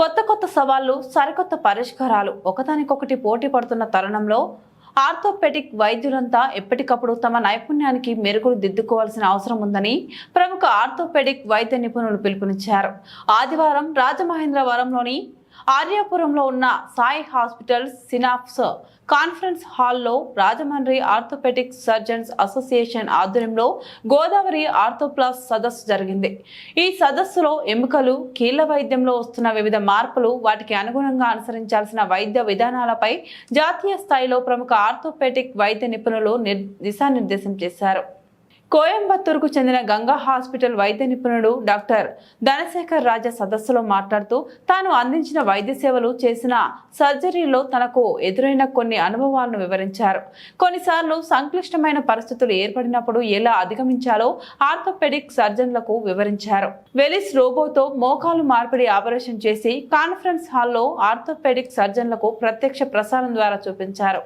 కొత్త కొత్త సవాళ్ళు సరికొత్త పరిష్కారాలు. ఒకదానికొకటి పోటీ పడుతున్న తరుణంలో ఆర్థోపెడిక్ వైద్యులంతా ఎప్పటికప్పుడు తమ నైపుణ్యానికి మెరుగులు దిద్దుకోవాల్సిన అవసరం ఉందని ప్రముఖ ఆర్థోపెడిక్ వైద్య నిపుణులు పిలుపునిచ్చారు. ఆదివారం రాజమహేంద్రవరంలోని ఆర్యాపురంలో ఉన్న సాయి హాస్పిటల్ సినాప్స్ కాన్ఫరెన్స్ హాల్లో రాజమండ్రి ఆర్థోపెటిక్ సర్జన్స్ అసోసియేషన్ ఆధ్వర్యంలో గోదావరి ఆర్థోప్లాస్ సదస్సు జరిగింది. ఈ సదస్సులో ఎముకలు కీళ్ళ వైద్యంలో వస్తున్న వివిధ మార్పులు వాటికి అనుగుణంగా అనుసరించాల్సిన వైద్య విధానాలపై జాతీయ స్థాయిలో ప్రముఖ ఆర్థోపెడిక్ వైద్య నిపుణులు దిశానిర్దేశం చేశారు. కోయంబత్తూరుకు చెందిన గంగా హాస్పిటల్ వైద్య నిపుణుడు డాక్టర్ ధనశేఖర్ రాజా సదస్సులో మాట్లాడుతూ తాను అందించిన వైద్య సేవలు చేసిన సర్జరీలో తనకు ఎదురైన కొన్ని అనుభవాలను వివరించారు. కొన్నిసార్లు సంక్లిష్టమైన పరిస్థితులు ఏర్పడినప్పుడు ఎలా అధిగమించాలో ఆర్థోపెడిక్ సర్జన్లకు వివరించారు. వెలిస్ రోబోతో మోకాలు మార్పిడి ఆపరేషన్ చేసి కాన్ఫరెన్స్ హాల్లో ఆర్థోపెడిక్ సర్జన్లకు ప్రత్యక్ష ప్రసారం ద్వారా చూపించారు.